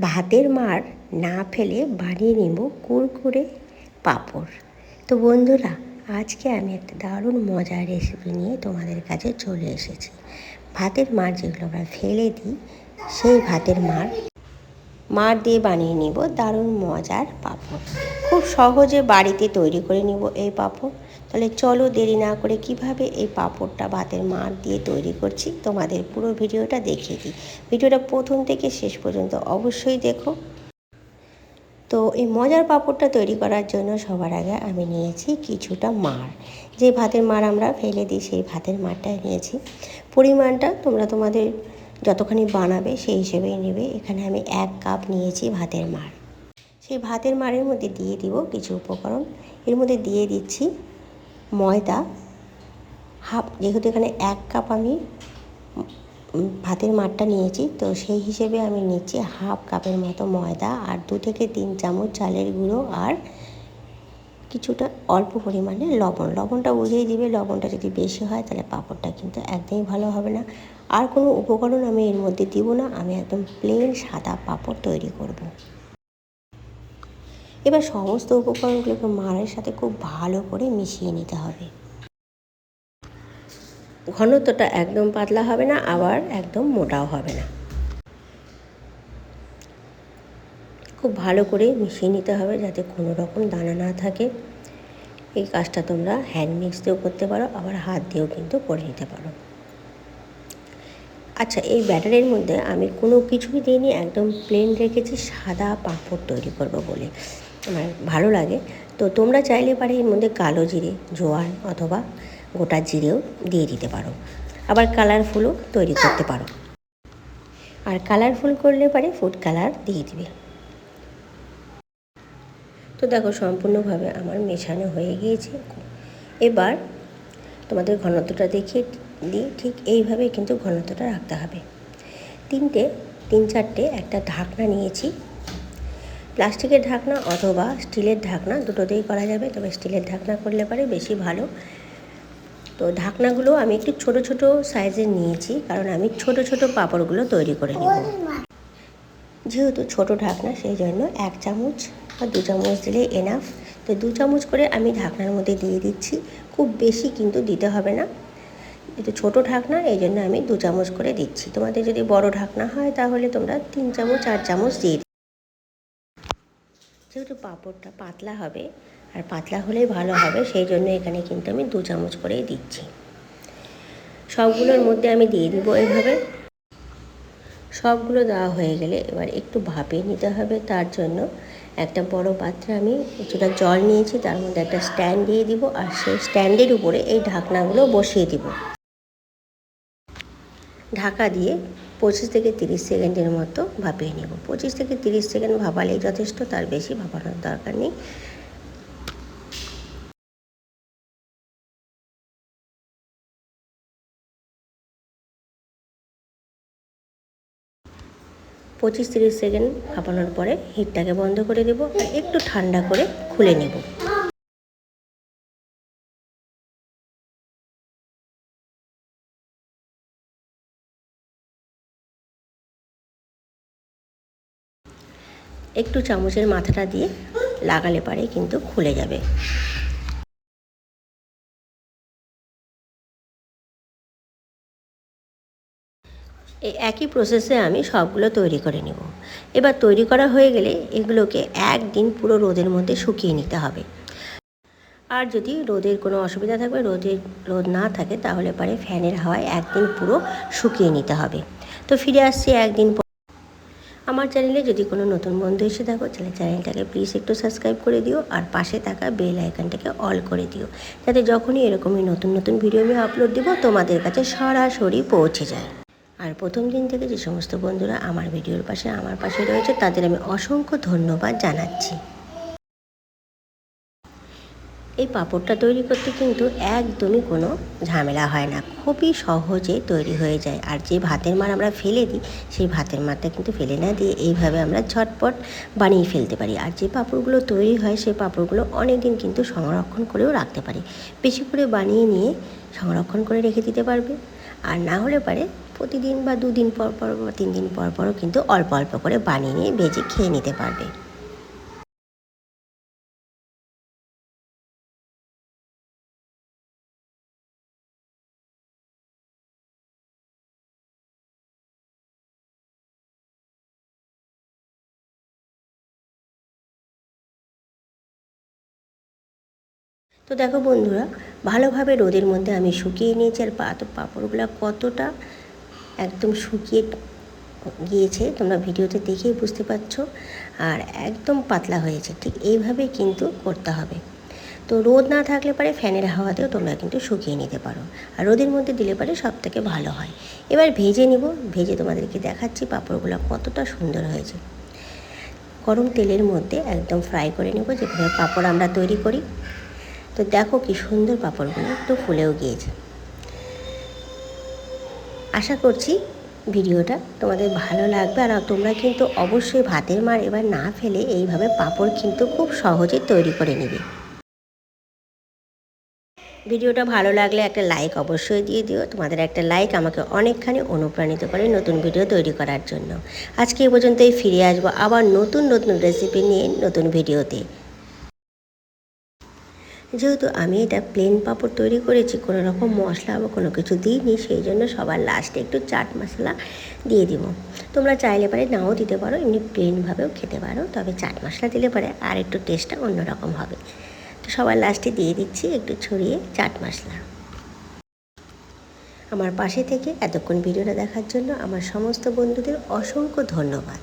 ভাতের মার না ফেলে বানিয়ে নেব কুরকুরে পাঁপড়। তো বন্ধুরা, আজকে আমি একটা দারুণ মজার রেসিপি নিয়ে তোমাদের কাছে চলে এসেছি। ভাতের মার যেগুলো আমরা ফেলে দিই, সেই ভাতের মার মার দিয়ে বানিয়ে নিব দারুণ মজার পাঁপড়। খুব সহজে বাড়িতে তৈরি করে নিব এই পাঁপড়। তাহলে চলো দেরি না করে কীভাবে এই পাঁপড়টা ভাতের মার দিয়ে তৈরি করছি তোমাদের পুরো ভিডিওটা দেখিয়ে দিই। ভিডিওটা প্রথম থেকে শেষ পর্যন্ত অবশ্যই দেখো। তো এই মজার পাঁপড়টা তৈরি করার জন্য সবার আগে আমি নিয়েছি কিছুটা মার। যে ভাতের মার আমরা ফেলে দিই, সেই ভাতের মারটা নিয়েছি। পরিমাণটা তোমরা তোমাদের যতখানি বানাবে সেই হিসেবেই নেবে। এখানে আমি এক কাপ নিয়েছি ভাতের মার। সেই ভাতের মারের মধ্যে দিয়ে দিব কিছু উপকরণ। এর মধ্যে দিয়ে দিচ্ছি ময়দা, হাফ, যেহেতু এখানে এক কাপ আমি ভাতের মাঠটা নিয়েছি, তো সেই হিসেবে আমি নিচ্ছি হাফ কাপের মতো ময়দা আর দু থেকে তিন চামচ চালের গুঁড়ো আর কিছুটা অল্প পরিমাণে লবণ লবণটা বুঝিয়ে দিবে, লবণটা যদি বেশি হয় তাহলে পাঁপড়টা কিন্তু একদমই ভালো হবে না আর কোনো উপকরণ আমি এর মধ্যে দিব না, আমি একদম প্লেন সাদা পাঁপড় তৈরি করব। এবার সমস্ত উপকরণগুলোকে মারের সাথে খুব ভালো করে মিশিয়ে নিতে হবে। ঘনত্বটা একদম পাতলা হবে না, আবার একদম মোটাও হবে না। খুব ভালো করে মিশিয়ে নিতে হবে যাতে কোনো রকম দানা না থাকে। এই কাজটা তোমরা হ্যান্ড মিক্স দিয়েও করতে পারো, আবার হাত দিয়েও কিন্তু করে নিতে পারো। আচ্ছা এই ব্যাটারের মধ্যে আমি কোনো কিছুই দিইনি, একদম প্লেন রেখেছি, সাদা পাঁপড় তৈরি করব বলে। আমার ভালো লাগে। তো তোমরা চাইলে পারে এর মধ্যে কালো জিরে, জোয়ান অথবা গোটা জিরেও দিয়ে দিতে পারো। আবার কালারফুলও তৈরি করতে পারো। আর কালারফুল করলে পারে ফুড কালার দিয়ে দিবে। তো দেখো সম্পূর্ণভাবে আমার মেশানো হয়ে গিয়েছে। এবার তোমাদের ঘনত্বটা দেখিয়ে দিই। ঠিক এইভাবে কিন্তু ঘনত্বটা রাখতে হবে। তিনটে, তিন চারটে একটা ঢাকনা নিয়েছি। প্লাস্টিকের ঢাকনা অথবা স্টিলের ঢাকনা দুটোতেই করা যাবে, তবে স্টিলের ঢাকনা করলে পারে বেশি ভালো। তো ঢাকনাগুলো আমি একটু ছোট ছোট সাইজের নিয়েছি, কারণ আমি ছোট ছোট পাঁপড়গুলো তৈরি করে নেব। যেহেতু ছোট ঢাকনা সেই জন্য এক চামচ বা দু চামচ দিলে এনাফ তো দু চামচ করে আমি ঢাকনার মধ্যে দিয়ে দিচ্ছি। খুব বেশি কিন্তু দিতে হবে না। একটু ছোটো ঢাকনা এই জন্য আমি দু চামচ করে দিচ্ছি। তোমাদের যদি বড় ঢাকনা হয়, তাহলে তোমরা তিন চামচ, চার চামচ দিয়ে যেহেতু পাঁপড়টা পাতলা হবে, আর পাতলা হলেই ভালো হবে, সেই জন্য এখানে কিন্তু আমি দু চামচ করেই দিচ্ছি। সবগুলোর মধ্যে আমি দিয়ে দিব এইভাবে সবগুলো দেওয়া হয়ে গেলে এবার একটু ভাপিয়ে নিতে হবে, তার জন্য একটা বড় পাত্রে আমি কিছুটা জল নিয়েছি, তার মধ্যে একটা স্ট্যান্ড দিয়ে দিব, আর সেই স্ট্যান্ডের উপরে এই ঢাকনাগুলো বসিয়ে দিব। ঢাকা দিয়ে পঁচিশ থেকে তিরিশ সেকেন্ডের মতো ভাপিয়ে নেব। পঁচিশ থেকে তিরিশ সেকেন্ড ভাপালেই যথেষ্ট, তার বেশি ভাপানোর দরকার নেই। পঁচিশ তিরিশ সেকেন্ড ভাপানোর পরে হিটটাকে বন্ধ করে দেবো আর একটু ঠান্ডা করে খুলে নেব। একটু চামচের মাথাটা দিয়ে লাগালে পারে, কিন্তু খুলে যাবে। একই প্রসেসে আমি সবগুলো তৈরি করে নেব। এবার তৈরি করা হয়ে গেলে এগুলোকে একদিন পুরো রোদের মধ্যে শুকিয়ে নিতে হবে। আর যদি রোদের কোনো অসুবিধা থাকবে রোদের রোদ না থাকে, তাহলে পরে ফ্যানের হাওয়ায় একদিন পুরো শুকিয়ে নিতে হবে। তো ফিরে আসছি একদিন আমার চ্যানেলে যদি কোনো নতুন বন্ধু এসে থাকো, তাহলে চ্যানেলটাকে প্লিজ একটু সাবস্ক্রাইব করে দিও আর পাশে থাকা বেল আইকনটাকে অল করে দিও। যাতে যখনই এরকমই নতুন নতুন ভিডিও আমি আপলোড দিব, তোমাদের কাছে সরাসরি পৌঁছে যায়। আর প্রথম দিন থেকে যে সমস্ত বন্ধুরা আমার ভিডিওর পাশে, আমার পাশে রয়েছে, তাদের আমি অসংখ্য ধন্যবাদ জানাচ্ছি। এই পাঁপড়টা তৈরি করতে কিন্তু একদমই কোনো ঝামেলা হয় না। খুবই সহজে তৈরি হয়ে যায়। আর যে ভাতের মার আমরা ফেলে দিই, সেই ভাতের মারটা কিন্তু ফেলে না দিয়ে এইভাবে আমরা ঝটপট বানিয়ে ফেলতে পারি। আর যে পাঁপড়গুলো তৈরি হয়, সেই পাঁপড়গুলো অনেক দিন কিন্তু সংরক্ষণ করেও রাখতে পারি। বেশি করে বানিয়ে নিয়ে সংরক্ষণ করে রেখে দিতে পারবে। আর না হলে পারে প্রতিদিন বা দুদিন পর পর বা তিন দিন পর পরও কিন্তু অল্প অল্প করে বানিয়ে নিয়ে ভেজে খেয়ে নিতে পারবে। তো দেখো বন্ধুরা, ভালোভাবে রোদের মধ্যে আমি শুকিয়ে নিয়েছি আর পা পাঁপড়গুলো কতটা একদম শুকিয়ে গিয়েছে, তোমরা ভিডিওতে দেখেই বুঝতে পারছ। আর একদম পাতলা হয়েছে, ঠিক এইভাবেই কিন্তু করতে হবে। তো রোদ না থাকলে পারে ফ্যানের হাওয়াতেও তোমরা কিন্তু শুকিয়ে নিতে পারো। আর রোদের মধ্যে দিলে পারে সব থেকে ভালো হয়। এবার ভেজে নিব, ভেজে তোমাদেরকে দেখাচ্ছি পাঁপড়গুলো কতটা সুন্দর হয়েছে। গরম তেলের মধ্যে একদম ফ্রাই করে নেব, যেভাবে পাঁপড় আমরা তৈরি করি। তো দেখো কি সুন্দর পাঁপড়গুলো একটু ফুলেও গিয়েছে। আশা করছি ভিডিওটা তোমাদের ভালো লাগবে আর তোমরা কিন্তু অবশ্যই ভাতের মার এবার না ফেলে এইভাবে পাঁপড় কিন্তু খুব সহজে তৈরি করে নেবে। ভিডিওটা ভালো লাগলে একটা লাইক অবশ্যই দিয়ে দিও। তোমাদের একটা লাইক আমাকে অনেকখানি অনুপ্রাণিত করে নতুন ভিডিও তৈরি করার জন্য। আজকে এই পর্যন্তই ফিরে আসব আবার নতুন নতুন রেসিপি নিয়ে নতুন ভিডিওতে। যেহেতু আমি এটা প্লেন পাঁপড় তৈরি করেছি, কোনো রকম মশলা বা কোনো কিছু দিইনি, সেই জন্য সবার লাস্টে একটু চাট মশলা দিয়ে দিব। তোমরা চাইলে পারে নাও দিতে পারো, এমনি প্লেনভাবেও খেতে পারো, তবে চাট মশলা দিলে পারে আর একটু টেস্টটা অন্যরকম হবে। তো সবার লাস্টে দিয়ে দিচ্ছি একটু ছড়িয়ে চাট মশলা। আমার পাশে থেকে এতক্ষণ ভিডিওটা দেখার জন্য আমার সমস্ত বন্ধুদের অসংখ্য ধন্যবাদ।